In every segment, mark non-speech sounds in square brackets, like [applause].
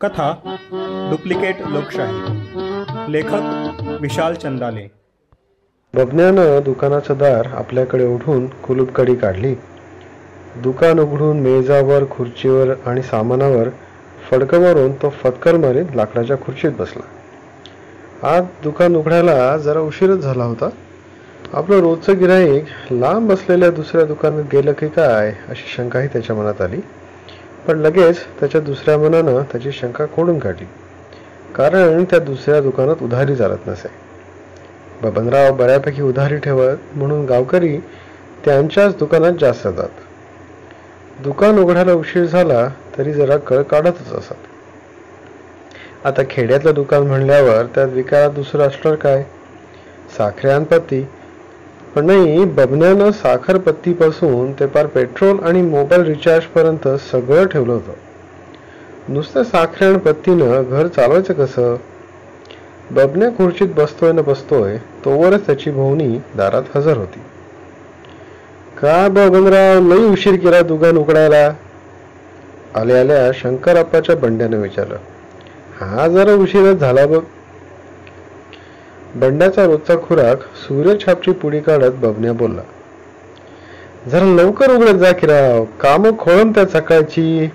कथा डुप्लिकेट लोकशाही लेखक विशाल चंदाले. बबन्यानं दुकानाचं दार आपल्याकडे ओढून कुलूपकडी काढली. दुकान उघडून मेजावर खुर्चीवर आणि सामानावर फडकं मारून तो फटकर मारीत लाकडाच्या खुर्चीत बसला. आज दुकान उघडायला जरा उशीरच झाला होता. आपलं रोजचं गिराईक लांब बसलेल्या दुसऱ्या दुकानात गेलं की काय अशी शंकाही त्याच्या मनात आली. पण लगेच त्याच्या दुसऱ्या मनानं त्याची शंका खोडून काढली. कारण त्या दुसऱ्या दुकानात उधारी चालत नसे. बबनराव बऱ्यापैकी उधारी ठेवत म्हणून गावकरी त्यांच्याच दुकानात जास्त जातात. दुकान उघडायला उशीर झाला तरी जरा कळ काढतच असत. आता खेड्यातलं दुकान म्हणल्यावर त्यात विकायला दुसरं असणार काय? साखऱ्यांपत्ती पण नाही बबन्यानं साखरपत्तीपासून ते पार पेट्रोल आणि मोबाईल रिचार्जपर्यंत सगळं ठेवलं होतं. नुसतं साखरे आणि पत्तीनं घर चालवायचं कसं? बबन्या खुर्चीत बसतोय न बसतोय तोवरच त्याची भोवणी दारात हजर होती. का बबनराव लई उशीर केला दुकान उघडायला? आल्या आल्या शंकरप्पाच्या बंड्यानं विचारलं. हा जरा उशीरच झाला बघ. बंड्याचा रोजचा खुराक सूर्यछापची पुडी काढत बबन्या बोलला जरा लवकर उघडत जा किराव काम खोळून त्या सकाळची.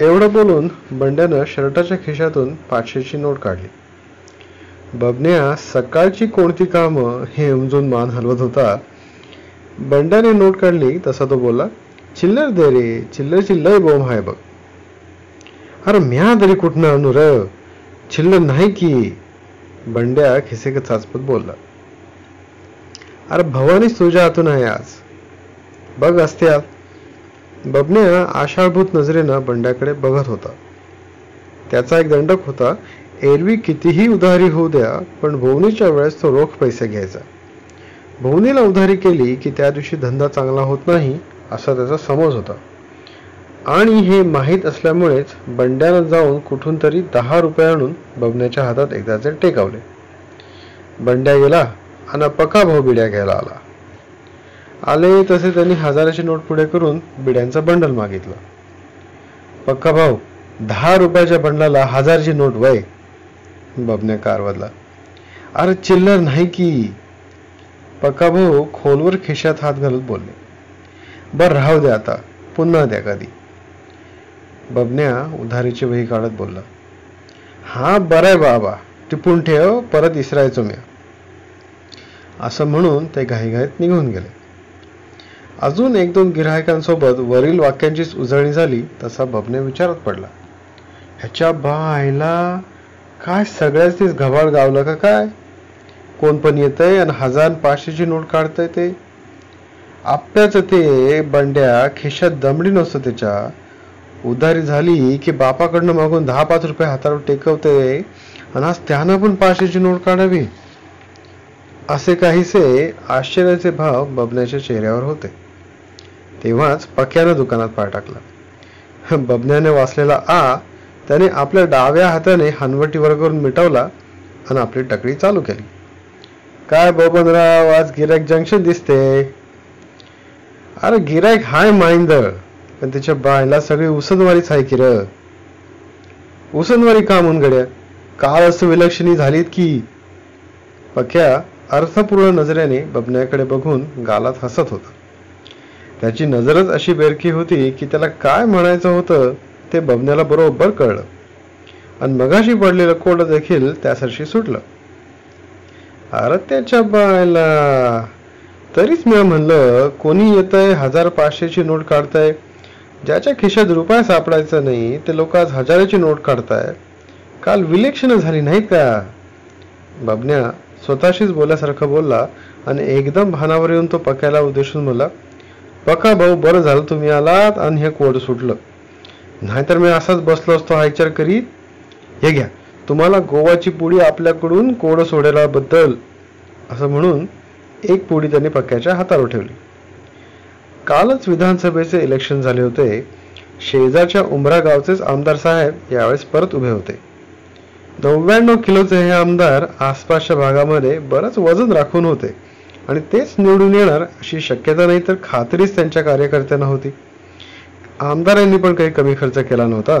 एवढं बोलून बंड्यानं शर्टाच्या खिशातून पाचशेची नोट काढली. बबन्या सकाळची कोणती कामं हे उमजून मान हलवत होता. बंड्याने नोट काढली तसा तो बोलला चिल्लर दे रे चिल्लरची लय बोंब आहे बघ. अरे म्या तरी कुठनं आणू र? चिल्लर नाही की. बंड्या खिसेक चाचपत बोलला अरे भवानीच तुझ्या हातून आहे आज. बघ असत्या बबन्या आषाढभूत नजरेनं बंड्याकडे बघत होता. त्याचा एक दंडक होता एरवी कितीही उधारी होऊ द्या पण भोवनीच्या वेळेस तो रोख पैसे घ्यायचा. भोवनीला उधारी केली की त्या दिवशी धंदा चांगला होत नाही असा त्याचा समज होता. आणि हे माहीत असल्यामुळेच बंड्यानं जाऊन कुठून तरी दहा रुपये आणून बबण्याच्या हातात एकदाचे टेकावले. बंड्या गेला आणि पक्का भाऊ बिड्या घ्यायला आला. आले तसे त्यांनी हजाराची नोट पुढे करून बिड्यांचा बंडल मागितलं. पक्का भाऊ दहा रुपयाच्या बंडलाला हजारची नोट वय. बबन्या कारवादला अरे चिल्लर नाही की. पक्का भाऊ खोलवर खिशात हात घालत बोलले. बर राहू द्या आता. पुन्हा द्या कधी. बबन्या उधारीची वही काढत बोलला हा बरं आहे बाबा टिपून ठेव परत इसरायचो मी असं म्हणून ते घाईघाईत निघून गेले. अजून एक दोन गिरायकांसोबत वरील वाक्यांचीच उजळणी झाली तसा बबने विचारत पडला ह्याच्या बायला काय सगळ्याच तीच घबाड गावलं का काय? कोण पण येतंय आणि हजार पाचशेची नोट काढतंय ते. आपल्याचं ते बंड्या खिशात दमडी नसतं त्याच्या उधारी झाली की बापाकडनं मागून दहा पाच रुपये हातावर टेकवते आणि आज त्यानं पण पाचशेची नोट काढावी. असे काहीसे आश्चर्याचे भाव बबण्याच्या चेहऱ्यावर होते. तेव्हाच पक्यानं दुकानात पाय टाकला. बबण्याने वाचलेला आ त्याने आपल्या डाव्या हाताने हनवटीवर करून मिटवला आणि आपली टकडी चालू केली. काय बबनराव आज गिरायक जंक्शन दिसते. अरे गिरायक हाय माइंदर. पण त्याच्या बायला सगळी उसनवारीच आहे की र उसनवारी का म्हणून गड्या काल असं विलक्षणी झालीत की पक्या अर्थपूर्ण नजरेने बबण्याकडे बघून गालात हसत होता. त्याची नजरच अशी बेरकी होती की त्याला काय म्हणायचं होतं ते बबण्याला बरोबर कळलं. आणि मगाशी पडलेलं कोड देखील त्यासरशी सुटलं. अरे त्याच्या बायला तरीच मी म्हणलं कोणी येतंय? हजार पाचशेची नोट काढताय? ज्याच्या खिशात रुपया सापडायचा नाही ते लोक आज हजाराची नोट काढताय काल विलेक्षण झाली नाहीत का? बबन्या स्वतःशीच बोलल्यासारखं बोलला आणि एकदम भानावर येऊन तो पक्याला उद्देशून बोलला पका भाऊ बरं झालं तुम्ही आलात आणि हे कोड सुटलं. नाहीतर मी असाच बसलो असतो हा विचार करीत. हे घ्या तुम्हाला गोवाची पुडी आपल्याकडून कोड सोडायलाबद्दल असं म्हणून एक पुडी त्यांनी पक्क्याच्या हातावर ठेवली. कालच विधानसभेचे इलेक्शन झाले होते. शेजारच्या उमरा गावचेच आमदार साहेब यावेळेस परत उभे होते. नव्याण्णव किलोचे हे आमदार आसपासच्या भागामध्ये बरंच वजन राखून होते आणि तेच निवडून येणार अशी शक्यता नाही तर खात्रीच त्यांच्या कार्यकर्त्यांना होती. आमदारांनी पण काही कमी खर्च केला नव्हता.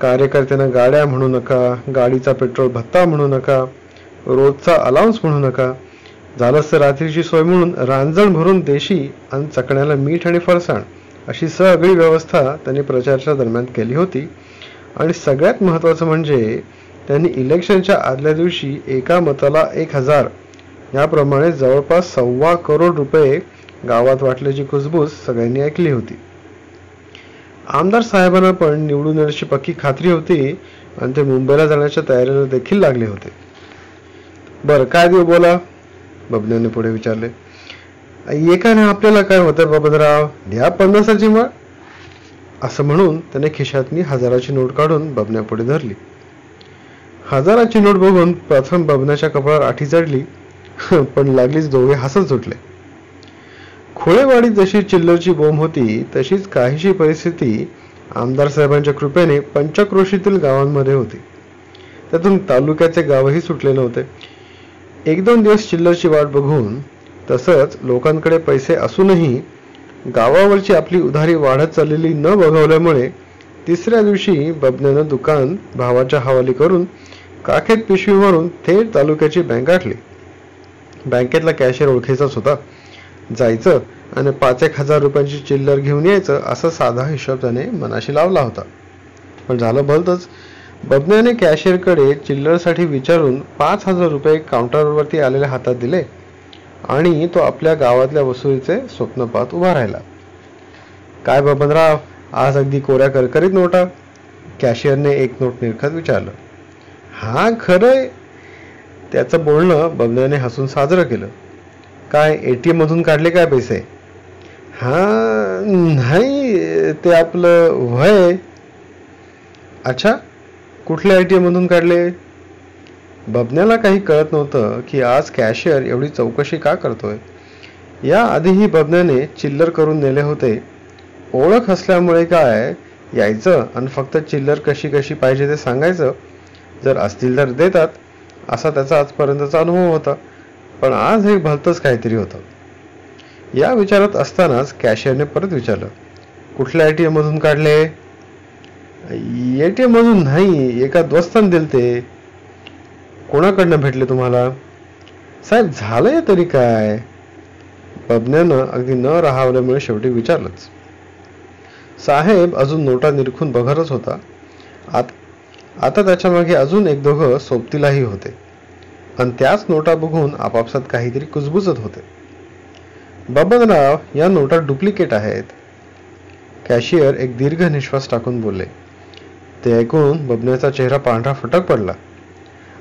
कार्यकर्त्यांना गाड्या म्हणू नका गाडीचा पेट्रोल भत्ता म्हणू नका रोजचा अलाउन्स म्हणू नका झालंच तर रात्रीची सोय म्हणून रांजण भरून देशी आणि चकण्याला मीठ आणि फरसाण अशी सगळी व्यवस्था त्यांनी प्रचाराच्या दरम्यान केली होती. आणि सगळ्यात महत्त्वाचं म्हणजे त्यांनी इलेक्शनच्या आदल्या दिवशी एका मताला एक हजार याप्रमाणे जवळपास सव्वा करोड रुपये गावात वाटल्याची कुजबूज सगळ्यांनी ऐकली होती. आमदार साहेबांना पण निवडून येण्याची पक्की खात्री होती आणि ते मुंबईला जाण्याच्या तयारीला देखील लागले होते. बरं काय देऊ बोला? बबन्याने पुढे विचारले एकाने आपल्याला काय होतं बबनराव? द्या पन्नासाची मग असं म्हणून त्याने खिशातनी हजाराची नोट काढून बबण्यापुढे धरली. हजाराची नोट बघून प्रथम बबण्याच्या कपाळावर आठी चढली [laughs] पण लागलीच दोघे हसत सुटले. खोळेवाडीत जशी चिल्लरची बोंब होती तशीच काहीशी परिस्थिती आमदार साहेबांच्या कृपेने पंचक्रोशीतील गावांमध्ये होती. त्यातून तालुक्याचे गावही सुटले नव्हते. एक दोन दिवस चिल्लरची वाट बघून तसंच लोकांकडे पैसे असूनही गावावरची आपली उधारी वाढत चाललेली न बघवल्यामुळे तिसऱ्या दिवशी बबण्यानं दुकान भावाच्या हवाली करून काखेत पिशवी मारून थेट तालुक्याची बँक गाठली. बँकेतला कॅशियर ओळखीचाच होता. जायचं आणि पाच एक हजार रुपयांची चिल्लर घेऊन यायचं असा साधा हिशोब त्याने मनाशी लावला होता. पण झालं भलतच. बबन्याने कॅशियरकडे चिल्लरसाठी विचारून पाच हजार रुपये काउंटरवरती आलेल्या हातात दिले आणि तो आपल्या गावातल्या वसुलीचे स्वप्न पाहत उभा राहिला. काय बबनराव आज अगदी कोऱ्या करकरीत नोटा? कॅशियरने एक नोट निरखत विचारलं. हा खरंय. त्याचं बोलणं बबन्याने हसून साजरं केलं. काय ए टी एममधून काढले काय पैसे? हा नाही ते आपलं वय अच्छा कुठल्या आय टी एमधून काढले? बबन्याला काही कळत नव्हतं की आज कॅशियर एवढी चौकशी का करतोय. या आधीही बबन्याने चिल्लर करून नेले होते. ओळख असल्यामुळे काय? यायचं आणि फक्त चिल्लर कशी कशी पाहिजे ते सांगायचं? जर असतील तर देतात असा त्याचा आजपर्यंतचा अनुभव होता. पण आज हे भलतंच काहीतरी होतं. या विचारात असतानाच कॅशियरने परत विचारलं कुठल्या आय टी एमधून काढले? ए टी एममधून नाही एका दोस्तान दिलते कोणाकडनं भेटले तुम्हाला? साहेब झालंय तरी काय? बबन्यानं अगदी न राहावल्यामुळे शेवटी विचारलंच. साहेब अजून नोटा निरखून बघतच होता. आत आता त्याच्यामागे अजून एक दोघं सोबतीलाही होते. आणि त्याच नोटा बघून आपापसात काहीतरी कुजबुजत होते. बबनराव या नोटा डुप्लिकेट आहेत. कॅशियर एक दीर्घ निश्वास टाकून बोलले. ते ऐकून बबन्याचा चेहरा पांढरा फटक पडला.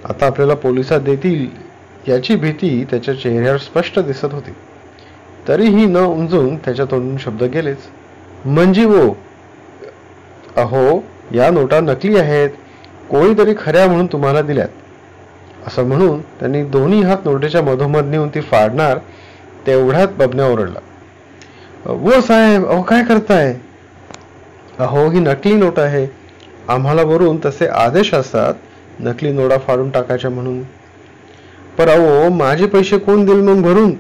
आता आपल्याला पोलिसात देतील याची भीती त्याच्या चेहऱ्यावर स्पष्ट दिसत होती. तरीही न उमजून त्याच्या तोंडून शब्द गेलेच. म्हणजे वो. अहो या नोटा नकली आहेत. कोणीतरी खऱ्या म्हणून तुम्हाला दिल्यात. असं म्हणून त्यांनी दोन्ही हात नोटेच्या मधोमध नेऊन ती फाडणार तेवढ्यात बबन्या ओरडला. वो साहेब अहो काय करताय? अहो ही नकली नोट आहे. आम्हाला वरून तसे आदेश असतात नकली नोटा फाडून टाकायच्या म्हणून. पर अहो माझे पैसे कोण देईल मग भरून?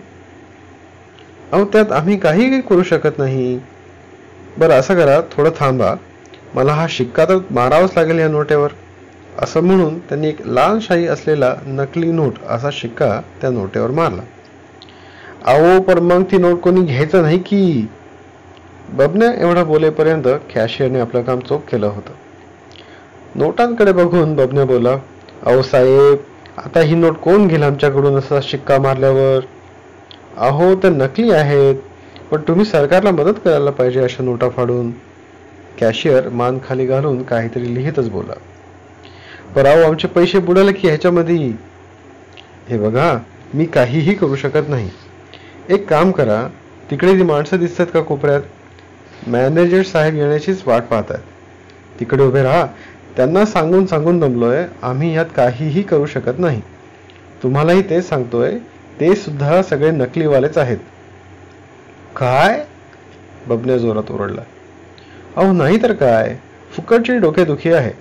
अहो त्यात आम्ही काही करू शकत नाही. बरं असं करा थोडं थांबा. मला हा शिक्का तर मारावाच लागेल या नोटेवर. असं म्हणून त्यांनी एक लाल शाही असलेला नकली नोट असा शिक्का त्या नोटेवर मारला. अहो पर मग ती नोट कोणी घ्यायचं नाही की? बबन्या एवढा बोलेपर्यंत कॅशियरने आपलं काम चोख केलं होतं. नोटांकडे बघून बबने बोला अहो साहेब आता ही नोट कोण घेईल आमच्याकडून असा शिक्का मारल्यावर? अहो त्या नकली आहेत पण तुम्ही सरकारला मदत करायला पाहिजे अशा नोटा फाडून. कॅशियर मान खाली घालून काहीतरी लिहितच बोला पर अहो आमचे पैसे बुडाले की ह्याच्यामध्ये? हे बघा मी काहीही करू शकत नाही. एक काम करा तिकडे ती माणसं दिसतात का कोपऱ्यात मॅनेजर साहेब येण्याचीच वाट पाहतात. तिकडे उभे राहा त्यांना सांगून सांगून दमलोय आम्ही यात काहीही करू शकत नाही. तुम्हालाही तेच सांगतोय ते सुद्धा सगळे नकलीवालेच आहेत. काय? बबन्या जोरात ओरडला. अहो नाही तर काय? फुकटची डोकेदुखी आहे.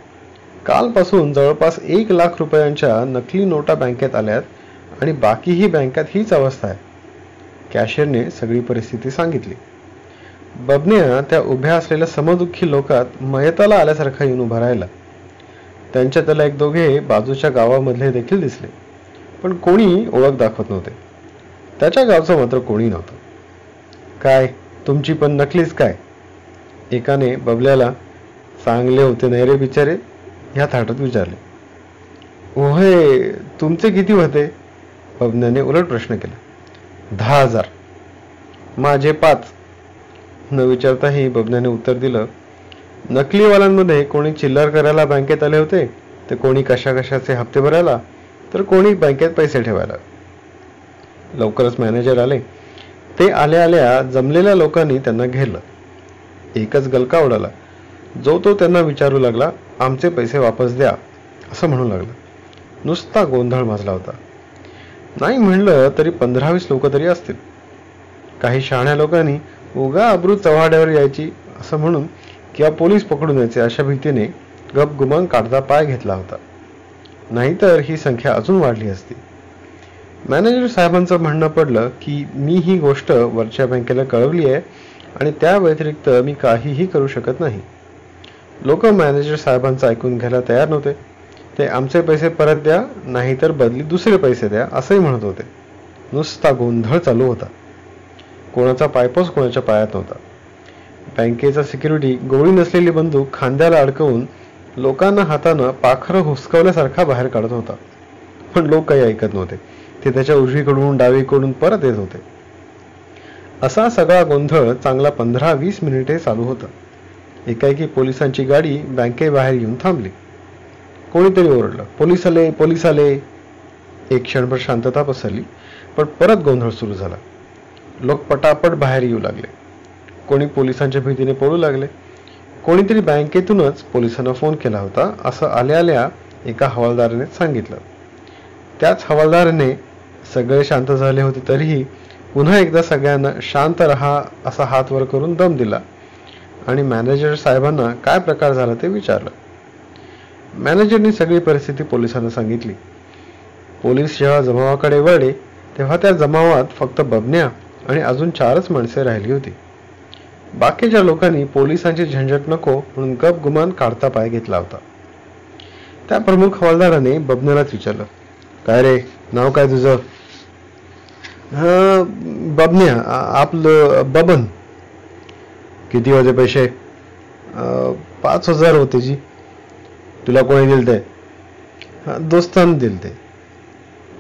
कालपासून जवळपास एक लाख रुपयांच्या नकली नोटा बँकेत आल्यात आणि बाकीही बँकात हीच अवस्था आहे. कॅशियरने सगळी परिस्थिती सांगितली. बबन्या त्या उभ्या असलेल्या समदुःखी लोकात मयताला आल्यासारखा येऊन उभा राहिला. त्यांच्या त्याला एक दोघे बाजूच्या गावामधले देखील दिसले. पण कोणी ओळख दाखवत नव्हते. त्याच्या गावचं मात्र कोणी नव्हतं. काय तुमची पण नकलीच काय? एकाने बबल्याला चांगले होते नाही रे बिचारे? ह्या थाटात विचारले. ओहे तुमचे किती होते? बबन्याने उलट प्रश्न केला. दहा हजार. माझे पाच. न विचारताही बबन्याने उत्तर दिलं नकलीवाल्यांमध्ये कोणी चिल्लर करायला बँकेत आले होते तर कोणी कशा कशाचे हप्ते भरायला तर कोणी बँकेत पैसे ठेवायला. लवकरच मॅनेजर आले. ते आल्या आल्या जमलेल्या लोकांनी त्यांना घेरलं. एकच गलका उडाला. जो तो त्यांना विचारू लागला आमचे पैसे वापस द्या असं म्हणू लागला. नुसता गोंधळ माजला होता. नाही म्हणलं तरी पंधरावीस लोक तरी असतील. काही शहाण्या लोकांनी उगा अब्रू चव्हाड्यावर यायची असं म्हणून किंवा पोलीस पकडून यायचे अशा भीतीने गपगुमान काढता पाय घेतला होता. नाहीतर ही संख्या अजून वाढली असती. मॅनेजर साहेबांचं म्हणणं पडलं की मी ही गोष्ट वरच्या बँकेला कळवली आहे आणि त्या व्यतिरिक्त मी काहीही करू शकत नाही. लोक मॅनेजर साहेबांचं ऐकून घ्यायला तयार नव्हते. ते आमचे पैसे परत द्या नाहीतर बदली दुसरे पैसे द्या असंही म्हणत होते. नुसता गोंधळ चालू होता. कोणाचा पायपोस कोणाच्या पायात नव्हता. बँकेचा सिक्युरिटी गोळी नसलेली बंदूक खांद्याला अडकवून लोकांना हातानं पाखरं हुसकवल्यासारखा बाहेर काढत होता. पण लोक काही ऐकत नव्हते. ते त्याच्या उजवीकडून डावीकडून परत येत होते. असा सगळा गोंधळ चांगला पंधरा वीस मिनिटे चालू होता. एकाएकी पोलिसांची गाडी बँकेबाहेर येऊन थांबली. कोणीतरी ओरडलं पोलीस आले पोलीस आले एक क्षणभर शांतता पसरली पण परत गोंधळ सुरू झाला. लोक पटापट बाहेर येऊ लागले. कोणी पोलिसांच्या भीतीने पळू लागले. कोणीतरी बँकेतूनच पोलिसांना फोन केला होता असं आल्या आल्या एका हवालदाराने सांगितलं. त्याच हवालदाराने सगळे शांत झाले होते तरीही पुन्हा एकदा सगळ्यांना शांत रहा असा हात वर करून दम दिला. आणि मॅनेजर साहेबांना काय प्रकार झाला ते विचारलं. मॅनेजरनी सगळी परिस्थिती पोलिसांना सांगितली. पोलीस जेव्हा जमावाकडे वळले तेव्हा त्या जमावात फक्त बबन्या आणि अजून चारच माणसे राहिली होती. बाकीच्या लोकांनी पोलिसांची झंझट नको म्हणून गप गुमान काढता पाय घेतला होता. त्या प्रमुख हवालदाराने बबन्यालाच विचारलं काय रे नाव काय तुझं? बबन्या आपलं बबन. किती होते पैसे? "अं, पाच हजार होते जी. तुला कोणी दिल ते दोस्तानं दिल ते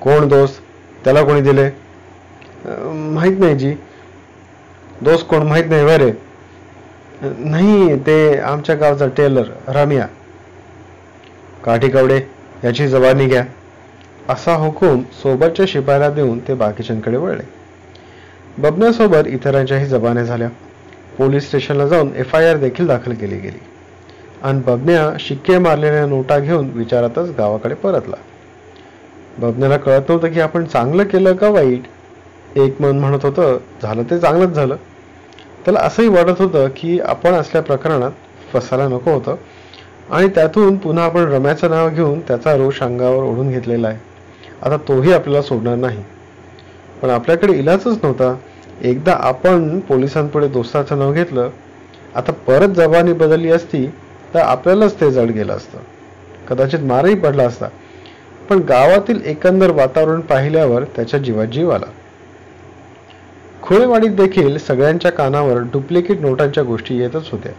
कोण दोस्त? त्याला कोणी दिले? माहीत माहीत नाही जी. दोस्त कोण माहीत नाही बरे नाही ते आमच्या गावचा टेलर रम्या. काठी कवडे याची जबानी घ्या. असा हुकूम सोबतच्या शिपायाला देऊन ते बाकीच्यांकडे वळले. बबन्यासोबत इतरांच्याही जबान्या झाल्या. पोलीस स्टेशनला जाऊन एफ आय आर देखील दाखल केली गेली. आणि बबन्या शिक्के मारलेल्या नोटा घेऊन विचारातच गावाकडे परतला. बबन्याला कळत नव्हतं की आपण चांगलं केलं का वाईट? एक मन म्हणत होतं झालं ते चांगलंच झालं. त्याला असंही वाटत होतं की आपण असल्या प्रकरणात फसायला नको होतं. आणि त्यातून पुन्हा आपण रम्याचं नाव घेऊन त्याचा रोष अंगावर ओढून घेतलेला आहे. आता तोही आपल्याला सोडणार नाही. पण आपल्याकडे इलाजच नव्हता. एकदा आपण पोलिसांपुढे दोस्ताचं नाव घेतलं आता परत जबानी बदलली असती तर आपल्यालाच ते जड गेलं असतं. कदाचित मारही पडला असता. पण गावातील एकंदर वातावरण पाहिल्यावर त्याच्या जीवात जीव आला. खोळेवाडीत देखील सगळ्यांच्या कानावर डुप्लिकेट नोटांच्या गोष्टी येतच होत्या.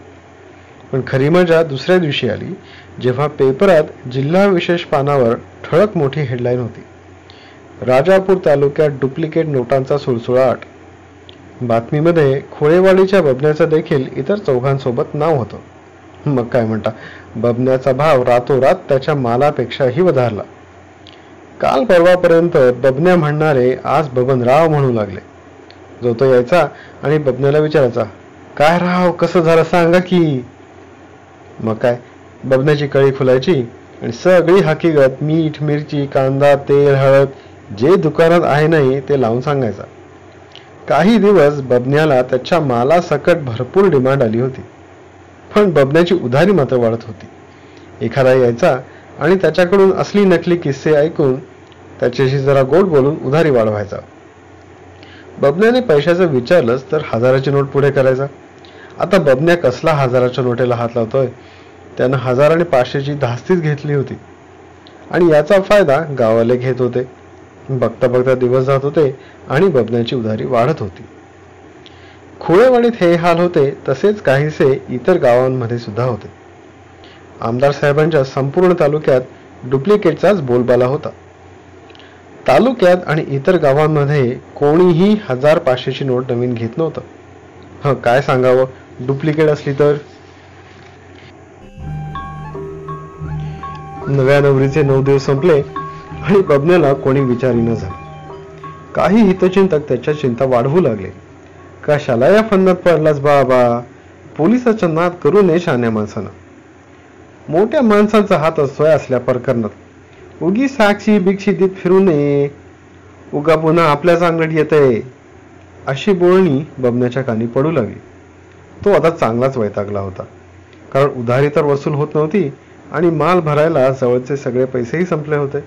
पण खरी मजा दुसऱ्या दिवशी आली जेव्हा पेपरात जिल्हा विशेष पानावर ठळक मोठी हेडलाईन होती. राजापूर तालुक्यात डुप्लिकेट नोटांचा सुळसुळाट बातमीमध्ये खोळेवाडीच्या बबण्याचं देखील इतर चौघांसोबत नाव होतं. मग काय म्हणता बबण्याचा भाव रातोरात त्याच्या मालापेक्षाही वधारला. काल परवापर्यंत बबन्या म्हणणारे आज बबनराव म्हणू लागले. जो तो यायचा आणि बबन्याला विचारायचा काय राव कसं झालं सांगा की. मग काय बबण्याची कळी फुलायची आणि सगळी हकीकत मीठ मिरची कांदा तेल हळद जे दुकानात आहे नाही ते लावून सांगायचा. काही दिवस बबन्याला त्याच्या मालासकट भरपूर डिमांड आली होती पण बबण्याची उधारी मात्र वाढत होती. एखादा यायचा आणि त्याच्याकडून असली नकली किस्से ऐकून त्याच्याशी जरा गोड बोलून उधारी वाढवायचा. बबन्याने पैशाचं विचारलंच तर हजाराची नोट पुढे करायचा. आता बबन्या कसला हजाराच्या नोटेला हात लावतोय? त्यानं हजार आणि पाचशेची धास्तीच घेतली होती. आणि याचा फायदा गावाले घेत होते. बघता बघता दिवस जात होते आणि बबण्याची उधारी वाढत होती. खुळेवाडीत हे हाल होते तसेच काहीसे इतर गावांमध्ये सुद्धा होते. आमदार साहेबांच्या संपूर्ण तालुक्यात डुप्लिकेटचाच बोलबाला होता. तालुक्यात आणि इतर गावांमध्ये कोणीही हजार पाचशेची नोट नवीन घेत नव्हतं. हं काय सांगावं? डुप्लिकेट असली तर? नव्या नवरीचे नऊ दिवस संपले आणि बबण्याला कोणी विचारी न झाले. काही हितचिंतक त्याच्या चिंता वाढवू लागले. कशाला या फंदात पडलास बाबा? पोलिसाच्या नाद करू नये शहाण्या माणसानं. मोठ्या माणसाचा हात असतोय असल्या प्रकरणात. उगी साक्षी बिक्षी फिरू नये. उगा पुन्हा आपल्याच अंगड येतंय. अशी बोलणी बबण्याच्या कानी पडू लागली. तो आता चांगलाच वैतागला होता. कारण उधारी तर वसूल होत नव्हती आणि माल भरायला जवळचे सगळे पैसेही संपले होते.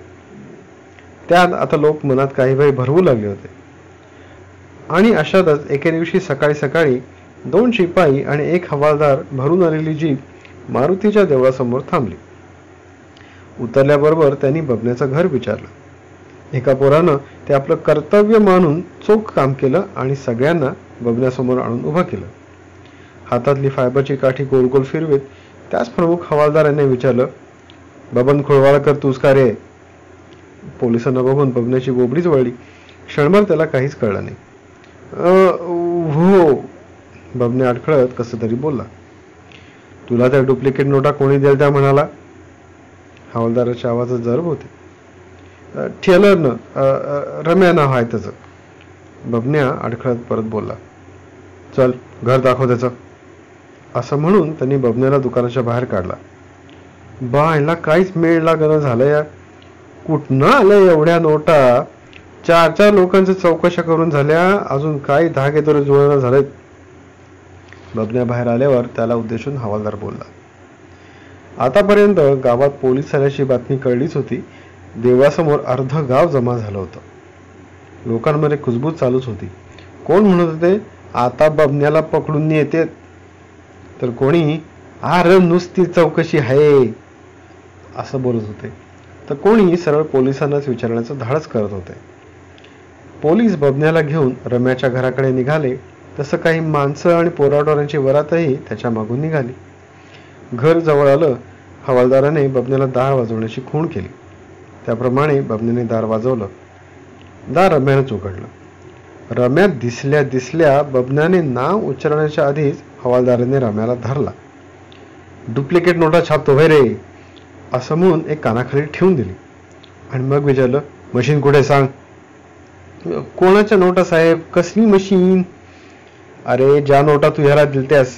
त्यात आता लोक मनात काही भाई भरवू लागले होते. आणि अशातच एके दिवशी सकाळी सकाळी दोन शिपाई आणि एक हवालदार भरून आलेली जीप मारुतीच्या देवळासमोर थांबली. उतरल्याबरोबर त्यांनी बबण्याचं घर विचारलं. एका पोरानं ते आपलं कर्तव्य मानून चोख काम केलं आणि सगळ्यांना बबण्यासमोर आणून उभं केलं. हातातली फायबरची काठी गोल गोल फिरवीत त्याच प्रमुख हवालदाराने विचारलं बबन खोळवाळकर तूच का रे? पोलिसांना बघून बबण्याची बोबडीच वळली. क्षणभर त्याला काहीच कळलं नाही. हो बबने अडखळत कसं तरी बोलला. तुला त्या डुप्लिकेट नोटा कोणी द्याल त्या म्हणाला? हवालदाराच्या आवाजात जरब होते. "अ, ठेलरनं रम्या नाव आहे त्याचं. बबन्या अडखळत परत बोलला चल घर दाखव त्याचं. असं म्हणून त्यांनी बबन्याला दुकानाच्या बाहेर काढला. बा काहीच मेळ लागणं झालं या. कुठनं आलं एवढ्या नोटा? चार चार लोकांच्या चौकशा करून झाल्या. अजून काही धागे तरी जुळणं झालेत. बबन्या बाहेर आल्यावर त्याला उद्देशून हवालदार बोलला आतापर्यंत गावात पोलीस आल्याची बातमी कळलीच होती. देवासमोर अर्ध गाव जमा झालं होतं. लोकांमध्ये कुजबूज चालूच होती. कोण म्हणत होते आता बबन्याला पकडून येते तर कोणी आर नुसती चौकशी आहे. असं बोलत होते. तर कोणी सरळ पोलिसांनाच विचारण्याचं धाडस करत होते. पोलीस बबन्याला घेऊन रम्याच्या घराकडे निघाले. तसं काही माणसं आणि पोराडोरांची वरातही त्याच्या मागून निघाली. घर जवळ आलं हवालदाराने बबन्याला दार वाजवण्याची खूण केली. त्याप्रमाणे बबन्याने दार वाजवलं. दार रम्यानंच उघडलं. रम्या दिसल्या दिसल्या बबन्याने नाव उच्चारण्याच्या आधीच हवालदाराने रम्याला धरला. डुप्लिकेट नोटा छापतो भाई रे असं म्हणून एक कानाखाली ठेवून दिली. आणि मग विचारलं मशीन कुठे सांग? कोणाच्या नोटा साहेब? कसली मशीन? अरे ज्या नोटा तू ह्याला दिलत्यास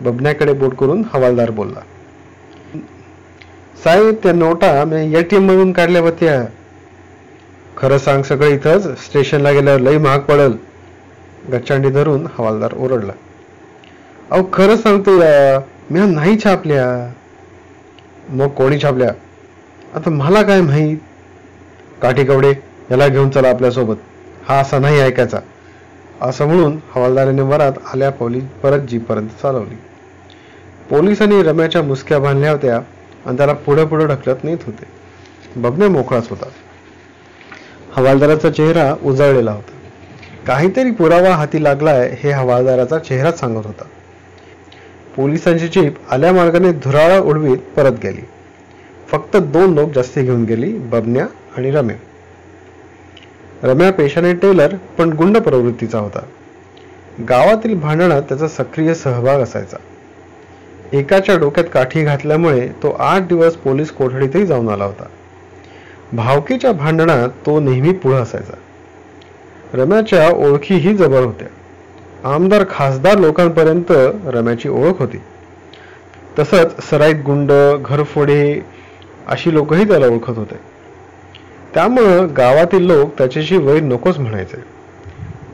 बबण्याकडे बोट करून हवालदार बोलला. साहेब त्या नोटा मी एटीएम मधून काढल्या होत्या. खरं सांग सगळं इथंच स्टेशनला गेल्यावर लई महाग पडल. गच्चांडी धरून हवालदार ओरडला. अहो खरं सांगतो या मी नाही छापल्या. मग कोणी छापल्या? आता मला काय माहीत? काठी कवडे याला घेऊन चला आपल्यासोबत. हा असा नाही ऐकायचा. असं म्हणून हवालदाराने वरात आल्या पावली परत जीपर्यंत चालवली. पोलिसांनी रम्याच्या मुसक्या बांधल्या होत्या. आणि त्याला पुढे पुढे ढकलत नेत होते. बबने मोकळाच होता. हवालदाराचा चेहरा उजळलेला होता. काहीतरी पुरावा हाती लागलाय हे हवालदाराचा चेहराच सांगत होता. पोलिसांची जीप आल्या मार्गाने धुराळा उडवीत परत गेली. फक्त दोन लोक जास्ती घेऊन गेली बबन्या आणि रम्या. रम्या पेशाने टेलर पण गुंड प्रवृत्तीचा होता. गावातील भांडणात त्याचा सक्रिय सहभाग असायचा. एकाच्या डोक्यात काठी घातल्यामुळे तो आठ दिवस पोलीस कोठडीतही जाऊन आला होता. भावकीच्या भांडणात तो नेहमी पुढे असायचा. रम्याच्या ओळखीही जबर होत्या. आमदार खासदार लोकांपर्यंत रम्याची ओळख होती. तसंच सराईत गुंड घरफोडे अशी लोकही त्याला ओळखत होते. त्यामुळं गावातील लोक त्याच्याशी वैर नकोच म्हणायचे.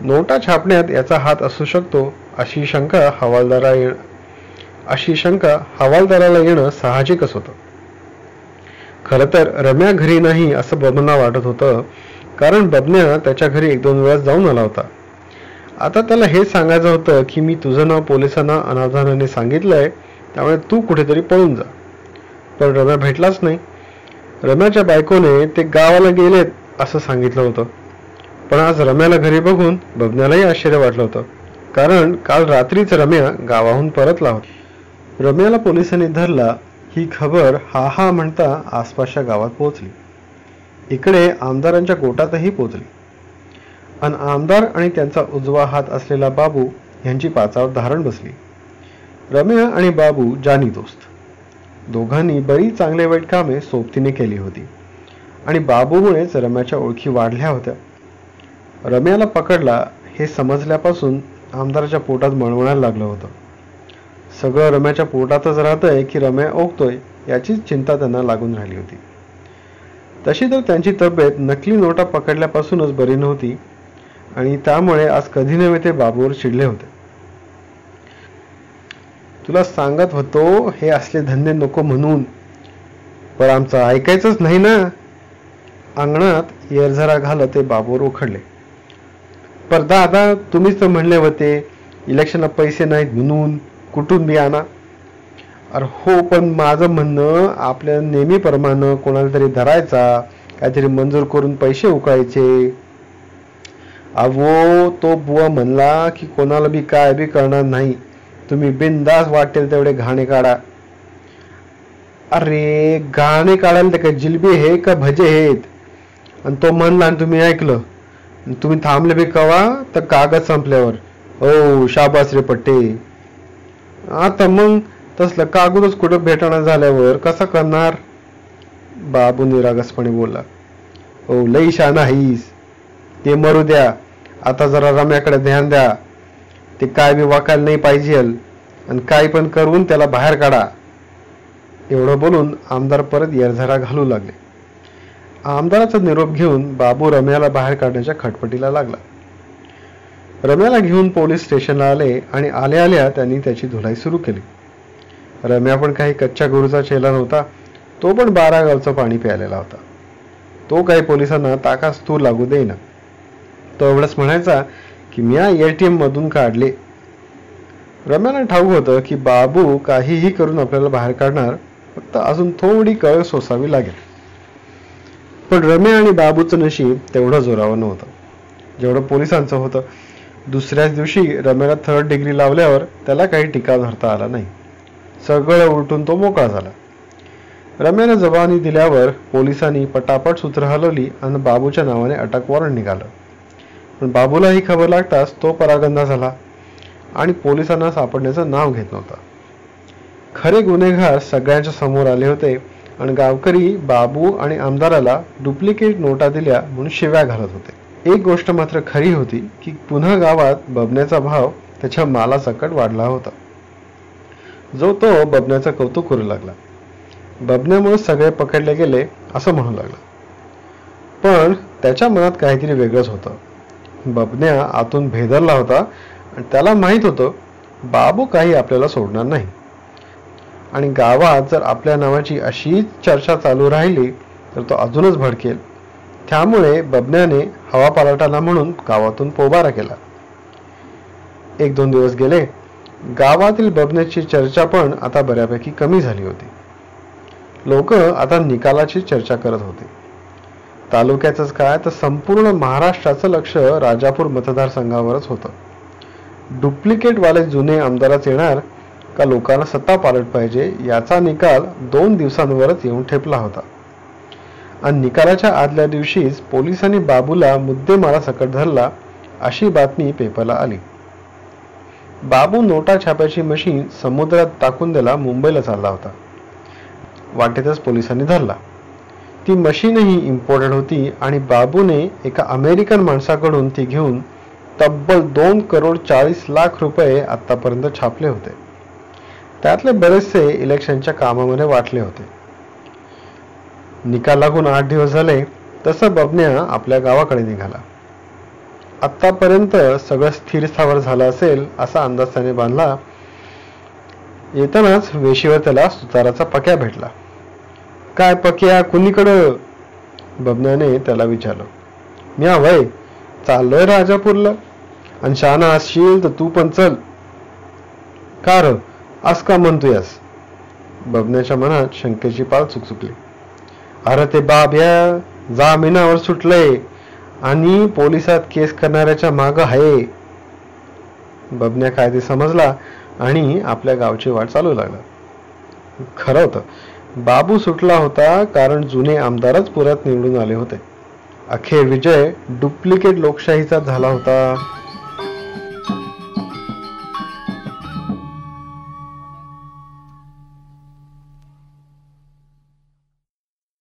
नोटा छापण्यात याचा हात असू शकतो अशी शंका हवालदारा अशी शंका हवालदाराला येणं साहजिकच होतं. खरं तर रम्या घरी नाही असं बबना वाटत होतं कारण बबन्या त्याच्या घरी एक दोन वेळा जाऊन आला होता. आता त्याला हे सांगायचं होतं की मी तुझं नाव पोलिसांना अनावधानाने सांगितलंय त्यामुळे तू कुठेतरी पळून जा. पण रम्या भेटलाच नाही. रम्याच्या बायकोने ते गावाला गेलेत असं सांगितलं होतं. पण आज रम्याला घरी बघून बबन्यालाही आश्चर्य वाटलं होतं कारण काल रात्रीच रम्या गावाहून परतला होता. रम्याला पोलिसांनी धरला ही खबर हा हा म्हणता आसपासच्या गावात पोहोचली. इकडे आमदारांच्या गोटातही पोहोचली. अन आमदार आणि त्यांचा उजवा हात असलेला बाबू यांची पाचावर धारण बसली. रम्या आणि बाबू जानी दोस्त. दोघांनी बरी चांगले वाईट कामे सोबतीने केली होती. आणि बाबूमुळेच रम्याच्या ओळखी वाढल्या होत्या. रम्याला पकडला हे समजल्यापासून आमदाराच्या पोटात मळमळायला लागलं होतं. सगळं रम्याच्या पोटातच राहतंय की रम्या ओकतोय याचीच चिंता त्यांना लागून राहिली होती. तशी तर त्यांची तब्येत नकली नोटा पकडल्यापासूनच बरी नव्हती आणि त्यामुळे आज कधी नव्हे ते बाबूवर चिडले होते. तुला सांगत होतो हे असले धंदे नको म्हणून. पण आमचं ऐकायचंच नाही ना. अंगणात येरझरा घालत ते बाबूवर उखडले. पर दादा तुम्हीच तर म्हणले होते इलेक्शनला पैसे नाहीत म्हणून. कुठून बी आणा अरे हो पण माझं म्हणणं आपल्या नेहमीप्रमाणे कोणाला तरी धरायचा काहीतरी मंजूर करून पैसे उकळायचे. अहो तो बुवा म्हणला की कोणाला बी काय बी करणार नाही. तुम्ही बिनदास वाटेल तेवढे घाणे काढा. अरे गाणे काढायला ते काय जिलबी हे का भजे हेत? आणि तो म्हणला आणि तुम्ही ऐकलं. तुम्ही थांबले बी कवा? तर कागद संपल्यावर. हो शाबास रे पट्टे. आता मग तसलं कागदच कुठं भेटणं झाल्यावर कसा करणार? बाबू निरागसपणे बोलला ओ लई शाना नाहीस ते मरू द्या. आता जरा रम्याकडे ध्यान द्या. ते काय बी वाकायला नाही पाहिजे. आणि काय पण करून त्याला बाहेर काढा. एवढं बोलून आमदार परत येरझरा घालू लागले. आमदाराचा निरोप घेऊन बाबू रम्याला बाहेर काढण्याच्या खटपटीला लागला. रम्याला घेऊन पोलीस स्टेशनला आले आणि आल्या आल्या त्यांनी त्याची धुलाई सुरू केली. रम्या पण काही कच्च्या गुरुचा चेला नव्हता तो पण बारा गावचं पाणी प्यायलेला होता. तो काही पोलिसांना ताकास तू लागू देईना. तो एवढंच म्हणायचा की मी एटीएम मधून काढले. रम्याला ठाऊक होतं की बाबू काहीही करून आपल्याला बाहेर काढणार फक्त अजून थोडी कळ सोसावी लागेल. पण रम्या आणि बाबूचं नशीब तेवढं जोरावं नव्हतं. जेवढं पोलिसांचं होतं दुसऱ्याच दिवशी रम्याला थर्ड डिग्री लावल्यावर त्याला काही टीका धरता आला नाही. सगळं उलटून तो मोकळा झाला. रम्यानं जबानी दिल्यावर पोलिसांनी पटापट सूत्र हलवली आणि बाबूच्या नावाने अटक वॉरंट निघालं. पण बाबूला ही खबर लागताच तो परागंदा झाला आणि पोलिसांना सापडण्याचं नाव घेत नव्हता. खरे गुन्हेगार सगळ्यांच्या समोर आले होते आणि गावकरी बाबू आणि आमदाराला डुप्लिकेट नोटा दिल्या म्हणून शिव्या घालत होते. एक गोष्ट मात्र खरी होती की पुन्हा गावात बबण्याचा भाव त्याच्या मालासकट वाढला होता. जो तो बबण्याचं कौतुक करू लागला. बबण्यामुळे सगळे पकडले गेले असं म्हणू लागला. पण त्याच्या मनात काहीतरी वेगळंच होतं. बबन्या आतून भेदरला होता आणि त्याला माहीत होतं बाबू काही आपल्याला सोडणार नाही. आणि गावात जर आपल्या नावाची अशीच चर्चा चालू राहिली तर तो अजूनच भडकेल. त्यामुळे बबन्याने हवा पालटाला म्हणून गावातून पोबारा केला. एक दोन दिवस गेले गावातील बबण्याची चर्चा पण आता बऱ्यापैकी कमी झाली होती. लोक आता निकालाची चर्चा करत होते. तालुक्याचंच काय तर संपूर्ण महाराष्ट्राचं लक्ष राजापूर मतदारसंघावरच होतं. डुप्लिकेटवाले जुने आमदारच येणार का लोकांना सत्ता पालट पाहिजे याचा निकाल दोन दिवसांवरच येऊन ठेपला होता. आणि निकालाच्या आदल्या दिवशीच पोलिसांनी बाबूला मुद्देमालासकट धरला अशी बातमी पेपरला आली. बाबू नोटा छाप्याची मशीन समुद्रात टाकून द्यायला मुंबईला चालला होता. वाटेतच पोलिसांनी धरला. ती मशीनही इम्पोर्टेड होती आणि बाबूने एका अमेरिकन माणसाकडून ती घेऊन तब्बल दोन करोड चाळीस लाख रुपये आतापर्यंत छापले होते. त्यातले बरेचसे इलेक्शनच्या कामामध्ये वाटले होते. निकाल लागून आठ दिवस झाले तसं बबन्या आपल्या गावाकडे निघाला. आतापर्यंत सगळं स्थिर स्थावर झालं असेल असा अंदाज त्याने बांधला. येतानाच वेशीवर त्याला सुताराचा पक्या भेटला. काय पक्या? कुणीकडं? बबन्याने त्याला विचारलं. मी वय चाललोय राजापूरला. आणि शहाणा असशील तर तू पण चल. का र? का म्हणतोयस? बबन्याच्या मनात शंकेची पाल चुकचुकली. अरे ते बाब या जामिनावर सुटलंय. आणि पोलिसात केस करणाऱ्याच्या माग आहे. बबन्या कायदे समजला आणि आपल्या गावची वाट चालू लागला. खरं होतं बाबू सुटला होता कारण जुने आमदारच पुरात निवडून आले होते. अखेर विजय डुप्लिकेट लोकशाहीचा झाला होता.